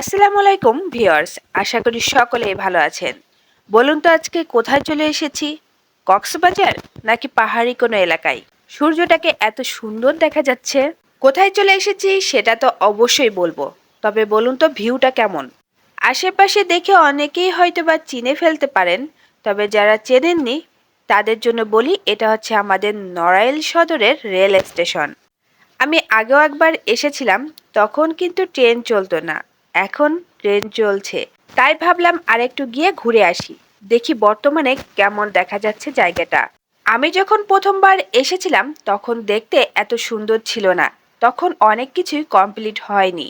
আসসালামু আলাইকুম ভিউয়ার্স, আশা করি সকলেই ভালো আছেন। বলুন তো আজকে কোথায় চলে এসেছি? কক্সবাজার নাকি পাহাড়ি কোনো এলাকায়? সূর্যটাকে এত সুন্দর দেখা যাচ্ছে। কোথায় চলে এসেছি সেটা তো অবশ্যই বলব, তবে বলুন তো ভিউটা কেমন? আশেপাশে দেখে অনেকেই হয়তো বা চিনে ফেলতে পারেন, তবে যারা চেনেননি, তাদের জন্য বলি এটা হচ্ছে আমাদের নড়াইল সদরের রেল স্টেশন। আমি আগেও একবার এসেছিলাম, তখন কিন্তু ট্রেন চলতো না। এখন ট্রেন চলছে। তাই ভাবলাম আরেকটু গিয়ে ঘুরে আসি। দেখি বর্তমানে কেমন দেখা যাচ্ছে জায়গাটা। আমি যখন প্রথমবার এসেছিলাম, তখন দেখতে এত সুন্দর ছিল না। তখন অনেক কিছুই কমপ্লিট হয়নি।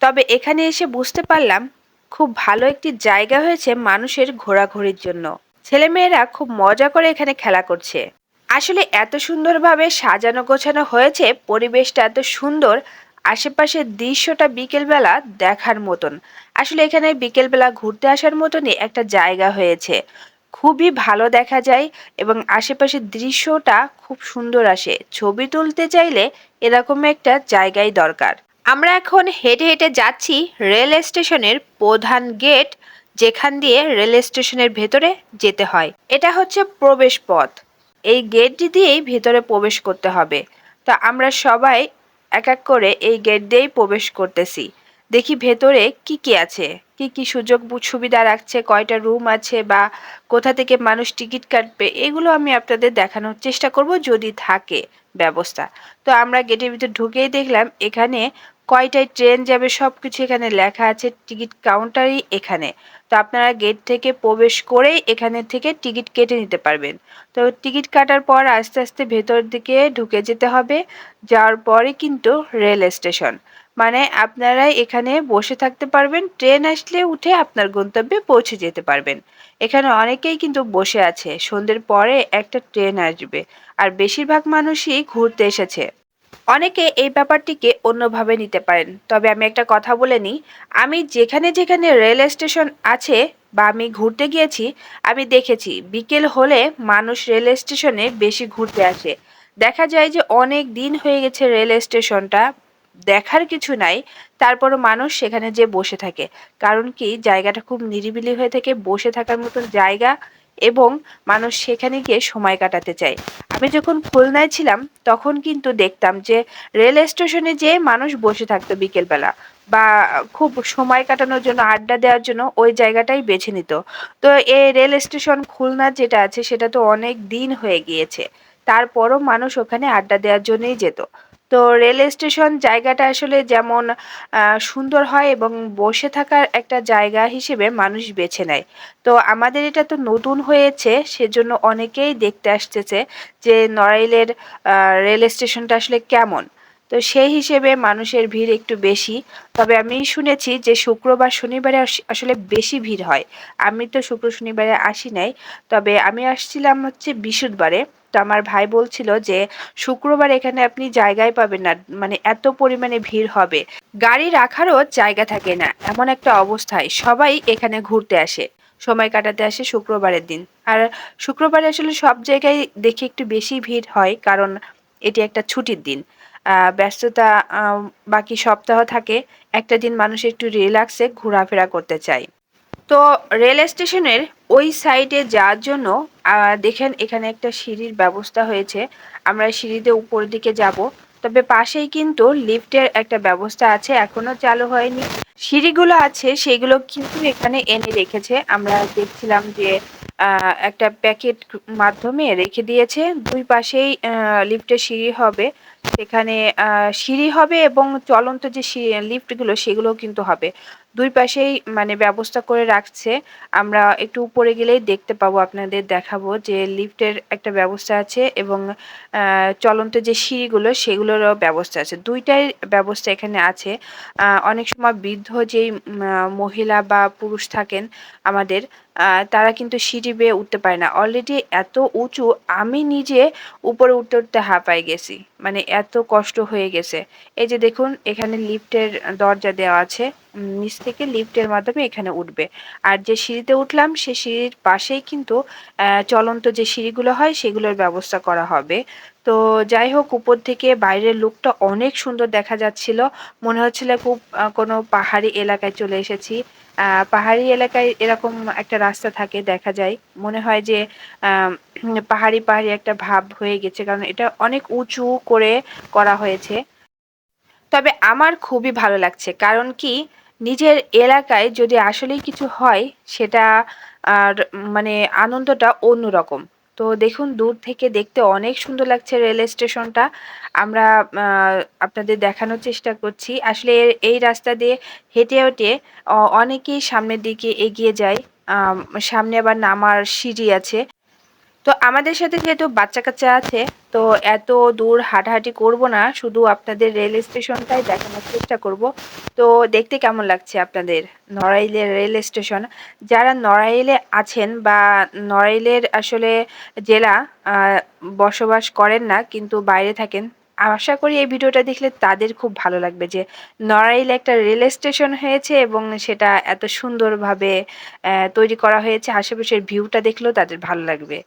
তবে এখানে এসে বুঝতে পারলাম, খুব ভালো একটি জায়গা হয়েছে মানুষের ঘোরাঘুরির জন্য। ছেলেমেয়েরা খুব মজা করে এখানে খেলা করছে। আসলে এত সুন্দরভাবে সাজানো গোছানো হয়েছে, পরিবেশটা এত সুন্দর আশেপাশের দৃশ্যটা বিকেলবেলা দেখার মতন। আসলে এখানে বিকেলবেলা ঘুরতে আসার মতনই একটা জায়গা হয়েছে। খুবই ভালো দেখা যায় এবং আশেপাশের দৃশ্যটা খুব সুন্দর আসে। ছবি তুলতে চাইলে এরকম একটা জায়গাই দরকার। আমরা এখন হেঁটে হেঁটে যাচ্ছি রেল স্টেশনের প্রধান গেট, যেখান দিয়ে রেল স্টেশনের ভেতরে যেতে হয়। এটা হচ্ছে প্রবেশ পথ। এই গেটটি দিয়েই ভেতরে প্রবেশ করতে হবে। তো আমরা সবাই এক এক করে এই গেট দিয়েই প্রবেশ করতেছি। দেখি ভেতরে কি কি আছে, কি কি সুযোগ সুবিধা রাখছে, কয়টা রুম আছে বা কোথা থেকে মানুষ টিকিট কাটবে, এগুলো আমি আপনাদের দেখানোর চেষ্টা করব যদি থাকে ব্যবস্থা। তো আমরা গেটের ভিতরে ঢুকেই দেখলাম এখানে কয়টায় ট্রেন যাবে সব কিছু এখানে লেখা আছে, টিকিট কাউন্টারই এখানে। তো আপনারা গেট থেকে প্রবেশ করেই এখানে থেকে টিকিট কেটে নিতে পারবেন। তো টিকিট কাটার পর আস্তে আস্তে ভেতর দিকে ঢুকে যেতে হবে, যাওয়ার পরে কিন্তু রেল স্টেশন। মানে আপনারা এখানে বসে থাকতে পারবেন, ট্রেন আসলে উঠে আপনার গন্তব্যে পৌঁছে যেতে পারবেন। এখানে অনেকেই কিন্তু বসে আছে, সন্ধ্যের পরে একটা ট্রেন আসবে। আর বেশিরভাগ মানুষই ঘুরতে এসেছে। অনেকে এই ব্যাপারটিকে অন্যভাবে নিতে পারেন। তবে আমি একটা কথা বলে নিই, আমি যেখানে যেখানে রেল স্টেশন আছে বা আমি ঘুরতে গিয়েছি, আমি দেখেছি বিকেল হলে মানুষ রেল স্টেশনে বেশি ঘুরতে আসে। দেখা যায় যে অনেক দিন হয়ে গেছে রেল স্টেশনটা দেখার কিছু নাই তারপরও মানুষ সেখানে যে বসে থাকে। কারণ কি? জায়গাটা খুব নিরিবিলি হয়ে থাকে, বসে থাকার মতন জায়গা এবং মানুষ সেখানে গিয়ে সময় কাটাতে চায়। আমি যখন খুলনায় ছিলাম, তখন কিন্তু দেখতাম যে রেল স্টেশনে যে মানুষ বসে থাকতো বিকেলবেলা বা খুব সময় কাটানোর জন্য, আড্ডা দেওয়ার জন্য ওই জায়গাটাই বেছে নিত। তো এই রেল স্টেশন খুলনা যেটা আছে, সেটা তো অনেক দিন হয়ে গিয়েছে। তারপরও মানুষ ওখানে আড্ডা দেওয়ার জন্যই যেত। তো রেল স্টেশন জায়গাটা আসলে যেমন সুন্দর হয় এবং বসে থাকার একটা জায়গা হিসেবে মানুষ বেছে নেয়। তো আমাদের এটা তো নতুন হয়েছে, সেজন্য অনেকেই দেখতে আসতেছে যে নড়াইলের রেল স্টেশনটা আসলে কেমন। তো সেই হিসেবে মানুষের ভিড় একটু বেশি। তবে আমি শুনেছি যে শুক্রবার, শনিবারে আস- আসলে বেশি ভিড় হয়। আমি তো শুক্র, শনিবারে আসি নাই। তবে আমি আসছিলাম হচ্ছে বৃহস্পতিবারে। তো আমার ভাই বলছিল যে শুক্রবার এখানে আপনি জায়গায় পাবেন না মানে এত পরিমাণে ভিড় হবে। গাড়ি রাখারও জায়গা থাকে না, এমন একটা অবস্থায় সবাই এখানে ঘুরতে আসে, সময় কাটাতে আসে শুক্রবারের দিন। আর শুক্রবারে আসলে সব জায়গায় দেখি একটু বেশি ভিড় হয়, কারণ এটি একটা ছুটির দিন। ব্যস্ততা বাকি সপ্তাহ থাকে, একটা দিন মানুষ একটু রিল্যাক্সে ঘোরাফেরা করতে চায়। তো রেল স্টেশনের ওই সাইডে যাওয়ার জন্য দেখেন এখানে একটা সিঁড়ির ব্যবস্থা হয়েছে। আমরা সিঁড়িতে উপরের দিকে যাব। তবে পাশেই কিন্তু লিফটের একটা ব্যবস্থা আছে, এখনও চালু হয়নি। সিঁড়িগুলো আছে, সেগুলো কিন্তু এখানে এনে রেখেছে। আমরা দেখছিলাম যে একটা প্যাকেট মাধ্যমে রেখে দিয়েছে। দুই পাশেই লিফটের সিঁড়ি হবে। সেখানে সিঁড়ি হবে এবং চলন্ত যে লিফটগুলো সেগুলো কিন্তু হবে। দুই পাশেই মানে ব্যবস্থা করে রাখছে। আমরা একটু উপরে গেলেই দেখতে পাবো, আপনাদের দেখাবো যে লিফটের একটা ব্যবস্থা আছে এবং চলন্ত যে সিঁড়িগুলো সেগুলোরও ব্যবস্থা আছে। দুইটাই ব্যবস্থা এখানে আছে। অনেক সময় বৃদ্ধ যেই মহিলা বা পুরুষ থাকেন আমাদের তারা কিন্তু সিঁড়ি বেয়ে উঠতে পারে না। অলরেডি এত উঁচু, আমি নিজে উপরে উঠতে উঠতে হাঁপাই গেছি। মানে এত কষ্ট হয়ে গেছে। এই যে দেখুন, এখানে লিফটের দরজা দেওয়া আছে। নিচ থেকে লিফটের মাধ্যমে এখানে উঠবে। আর যে সিঁড়িতে উঠলাম, সে সিঁড়ির পাশেই কিন্তু চলন্ত যে সিঁড়িগুলো হয়, সেগুলোর ব্যবস্থা করা হবে। তো যাই হোক, উপর থেকে বাইরের লুকটা অনেক সুন্দর দেখা যাচ্ছিল। মনে হচ্ছিল খুব কোনো পাহাড়ি এলাকায় চলে এসেছি। পাহাড়ি এলাকায় এরকম একটা রাস্তা থাকে, দেখা যায়। মনে হয় যে পাহাড়ি পাহাড়ি একটা ভাব হয়ে গেছে, কারণ এটা অনেক উঁচু করে করা হয়েছে। তবে আমার খুবই ভালো লাগছে, কারণ কি, নিজের এলাকায় যদি আসলেই কিছু হয়, সেটা আর মানে আনন্দটা অন্যরকম। তো দেখুন, দূর থেকে দেখতে অনেক সুন্দর লাগছে রেল স্টেশনটা। আমরা আপনাদের দেখানোর চেষ্টা করছি। আসলে এই রাস্তা দিয়ে হেঁটে হেঁটে অনেকেই সামনের দিকে এগিয়ে যায়। সামনে আবার নামার সিঁড়ি আছে। তো আমাদের সাথে যেহেতু বাচ্চা কাচ্চা আছে, তো এত দূর হাঁটাহাঁটি করব না, শুধু আপনাদের রেল স্টেশনটাই দেখানোর চেষ্টা করব। তো দেখতে কেমন লাগছে আপনাদের নড়াইলের রেল স্টেশন? যারা নড়াইলে আছেন বা নড়াইলের আসলে জেলা বসবাস করেন না, কিন্তু বাইরে থাকেন, আশা করি এই ভিডিওটা দেখলে তাদের খুব ভালো লাগবে যে নড়াইলে একটা রেল স্টেশন হয়েছে এবং সেটা এত সুন্দরভাবে তৈরি করা হয়েছে, আশেপাশের ভিউটা দেখলেও তাদের ভালো লাগবে।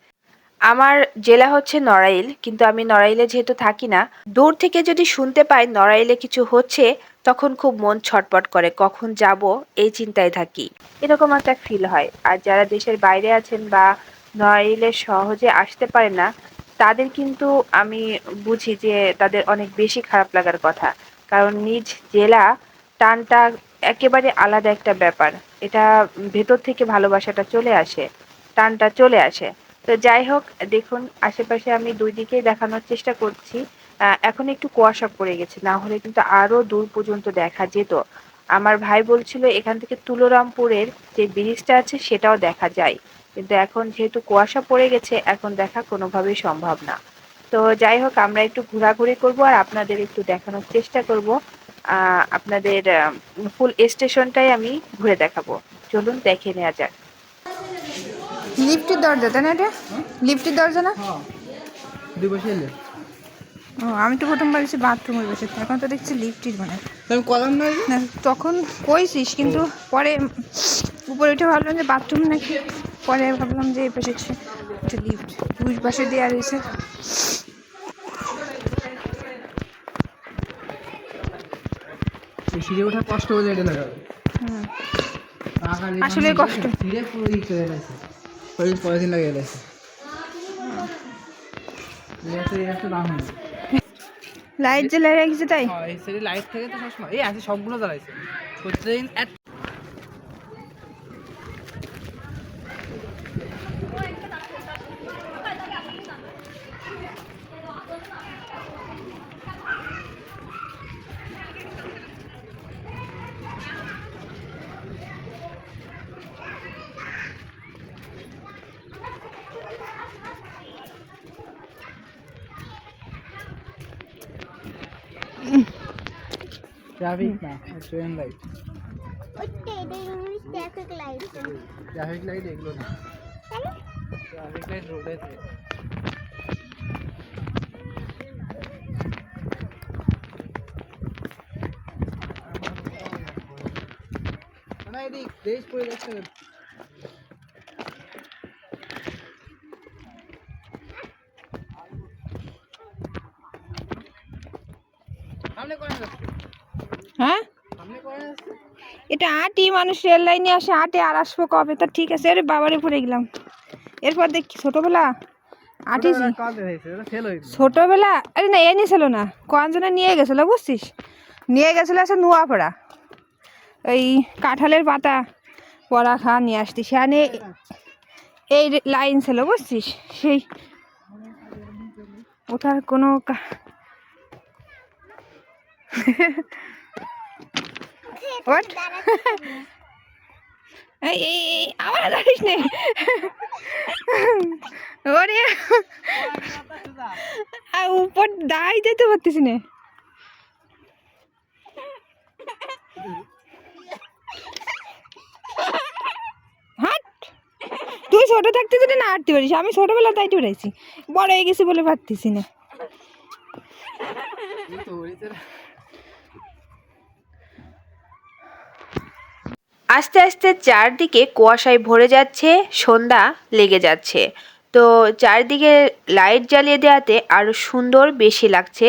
আমার জেলা হচ্ছে নড়াইল, কিন্তু আমি নড়াইলে যেহেতু থাকি না, দূর থেকে যদি শুনতে পাই নড়াইলে কিছু হচ্ছে, তখন খুব মন ছটপট করে, কখন যাব এই চিন্তায় থাকি। এরকম একটা ফিল হয়। আর যারা দেশের বাইরে আছেন বা নড়াইলে সহজে আসতে পারে না, তাদের কিন্তু আমি বুঝি যে তাদের অনেক বেশি খারাপ লাগার কথা। কারণ নিজ জেলা টানটা একেবারে আলাদা একটা ব্যাপার। এটা ভেতর থেকে ভালোবাসাটা চলে আসে, টানটা চলে আসে। তো যাই হোক, দেখুন, আশেপাশে আমি দুই দিকেই দেখানোর চেষ্টা করছি। এখন একটু কুয়াশা পড়ে গেছে, না হলে কিন্তু আরও দূর পর্যন্ত দেখা যেত। আমার ভাই বলছিল, এখান থেকে তুলরামপুরের যে ব্রিজটা আছে, সেটাও দেখা যায়। কিন্তু এখন যেহেতু কুয়াশা পড়ে গেছে, এখন দেখা কোনোভাবেই সম্ভব না। তো যাই হোক, আমরা একটু ঘোরাঘুরি করব আর আপনাদের একটু দেখানোর চেষ্টা করব। আপনাদের ফুল স্টেশনটাই আমি ঘুরে দেখাবো। চলুন, দেখে নেওয়া যাক। লিফটের দরজা তাই না এটা? লিফটের দরজা না? হ্যাঁ। দুই ও আমি তো প্রথম বলেছি বাথরুমের বসে এখন তো দেখছি লিফটের মানে। আমি কলাম না না তখন কইছিস কিন্তু পরে উপরে উঠে ভাবলাম যে বাথরুম নাকি? পরে ভাবলাম যে এই পাশে একটা লিফট দুই পাশে দেওয়া রয়েছে সিঁড়ে ওঠা কষ্ট হলে এটা লাগাবে। হুম। আসলে কষ্ট। সিঁড়ে পুরো করে গেছে। পরের দিন লাগিয়ে গেছে একটা দাম নেই লাইট জ্বালিয়ে রেখেছে তাই? হ্যাঁ লাইট থেকে তো সবসময় এই আছে সবগুলো জ্বালাইছে। প্রতিদিন এক ট্রাফিক না ট্রেন লাইট ওইটা এটা English traffic light traffic light এগুলো না ট্রাফিক লাইট রোডে থাকে না এদিক দেশ পড়ে যাচ্ছে সামনে করে যাচ্ছে হ্যাঁ? এটা আটি মানুষ রেল লাইনে আসে আটে আর আসব কবে? তা ঠিক আছে আরে বাবারে পড়ে গেলাম। এরপর দেখি ছোটবেলা? হয়েছে? ছোটবেলা? আরে না এ নিয়েছিল না। কঞ্জনা নিয়ে গেছিল বুঝছিস? নিয়ে গেছিল আছে নোয়াপাড়া। ওই কাঁঠালের পাতা পড়া খা নিয়ে আসতি সেখানে এই লাইন ছিল বুঝছিস? সেই ওটার কোনো এই আমার ধরিস নে ওরে উপর দাঁড়িয়ে যেতে পারতেছি না। তুই ছোট থাকতে যদি না হাঁটতে পারিস, আমি ছোটবেলা তাই উড়াইছি বড় হয়ে গেছি বলে পারতেছি না এই তো হয়েছে আস্তে আস্তে চারদিকে কুয়াশায় ভরে যাচ্ছে, সন্ধ্যা লেগে যাচ্ছে। তো চারদিকে লাইট জ্বালিয়ে দেওয়াতে আরও সুন্দর বেশি লাগছে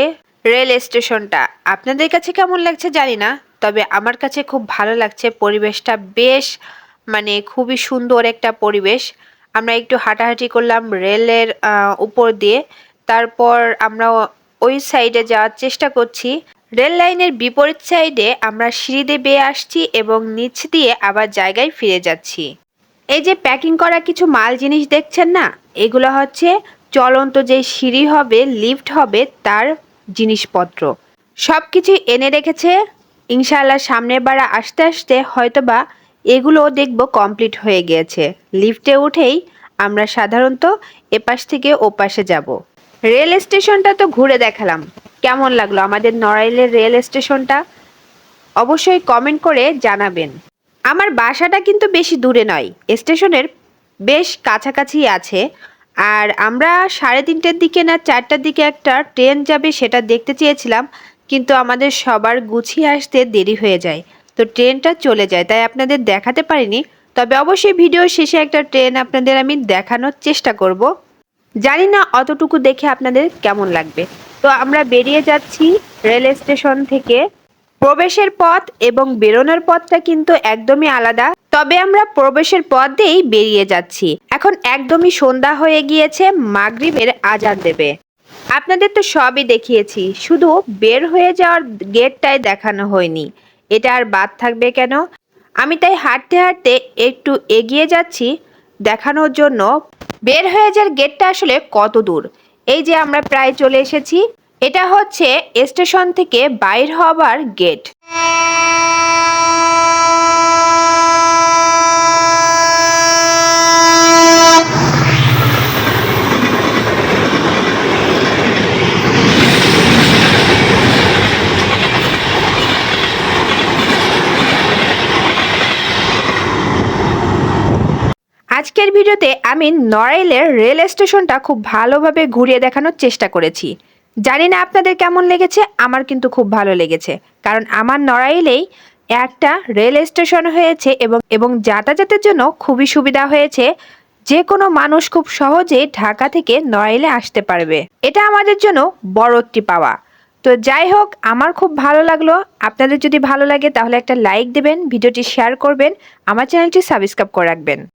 রেল স্টেশনটা। আপনাদের কাছে কেমন লাগছে জানি না, তবে আমার কাছে খুব ভালো লাগছে। পরিবেশটা বেশ মানে খুবই সুন্দর একটা পরিবেশ। আমরা একটু হাঁটাহাঁটি করলাম রেলের উপর দিয়ে। তারপর আমরা ওই সাইডে যাওয়ার চেষ্টা করছি। রেল লাইনের বিপরীত সাইডে আমরা সিঁড়ি দিয়ে বেয়ে আসছি এবং নিচ দিয়ে আবার জায়গায় ফিরে যাচ্ছি। এই যে প্যাকিং করা কিছু মাল জিনিস দেখছেন না? এগুলো হচ্ছে চলন্ত যে সিঁড়ি হবে, লিফট হবে, তার জিনিসপত্র। সব কিছু এনে রেখেছে। ইনশাআল্লাহ সামনের বার আসতে আসতে হয়তোবা এগুলো দেখব কমপ্লিট হয়ে গিয়েছে। লিফটে উঠেই আমরা সাধারণত এপাশ থেকে ওপাশে যাব। রেল স্টেশনটা তো ঘুরে দেখালাম। কেমন লাগল আমাদের নড়াইলের রেল স্টেশনটা? অবশ্যই কমেন্ট করে জানাবেন। আমার বাসাটা কিন্তু বেশি দূরে নয়, স্টেশনের বেশ কাছাকাছি আছে। আর আমরা সাড়ে তিনটের দিকে না চারটার দিকে একটা ট্রেন যাবে সেটা দেখতে চেয়েছিলাম, কিন্তু আমাদের সবার গুছিয়ে আসতে দেরি হয়ে যায়। তো ট্রেনটা চলে যায়, তাই আপনাদের দেখাতে পারিনি। তবে অবশ্যই ভিডিও শেষে একটা ট্রেন আপনাদের আমি দেখানোর চেষ্টা করব। জানি না অতটুকু দেখে আপনাদের কেমন লাগবে। তো আমরা বেরিয়ে যাচ্ছি রেল স্টেশন থেকে। প্রবেশের পথ এবং বেরোনোর পথটা কিন্তু একদমই আলাদা। তবে আমরা প্রবেশের পথ দিয়েই বেরিয়ে যাচ্ছি। এখন একদমই সন্ধ্যা হয়ে গিয়েছে, মাগরিবের আজান দেবে। আপনাদের তো সবই দেখিয়েছি, শুধু বের হয়ে যাওয়ার গেটটাই দেখানো হয়নি। এটা আর বাদ থাকবে কেন? আমি তাই হাঁটতে হাঁটতে একটু এগিয়ে যাচ্ছি, দেখানোর জন্য। বের হয়ে যাওয়ার গেটটা আসলে কত দূর? এই যে আমরা প্রায় চলে এসেছি এটা হচ্ছে স্টেশন থেকে বাইর হবার গেট ভিডিওতে আমি নড়াইলের রেল স্টেশনটা খুব ভালোভাবে ঘুরিয়ে দেখানোর চেষ্টা করেছি। জানি না আপনাদের কেমন লেগেছে, আমার কিন্তু খুব ভালো লেগেছে। কারণ আমার নড়াইলেই একটা রেল স্টেশন হয়েছে এবং এবং যাতায়াতের জন্য খুবই সুবিধা হয়েছে। যে কোনো মানুষ খুব সহজে ঢাকা থেকে নড়াইলে আসতে পারবে। এটা আমাদের জন্য বড় একটি পাওয়া। তো যাই হোক, আমার খুব ভালো লাগল। আপনাদের যদি ভালো লাগে তাহলে একটা লাইক দেবেন, ভিডিওটি শেয়ার করবেন, আমার চ্যানেলটি সাবস্ক্রাইব করে রাখবেন।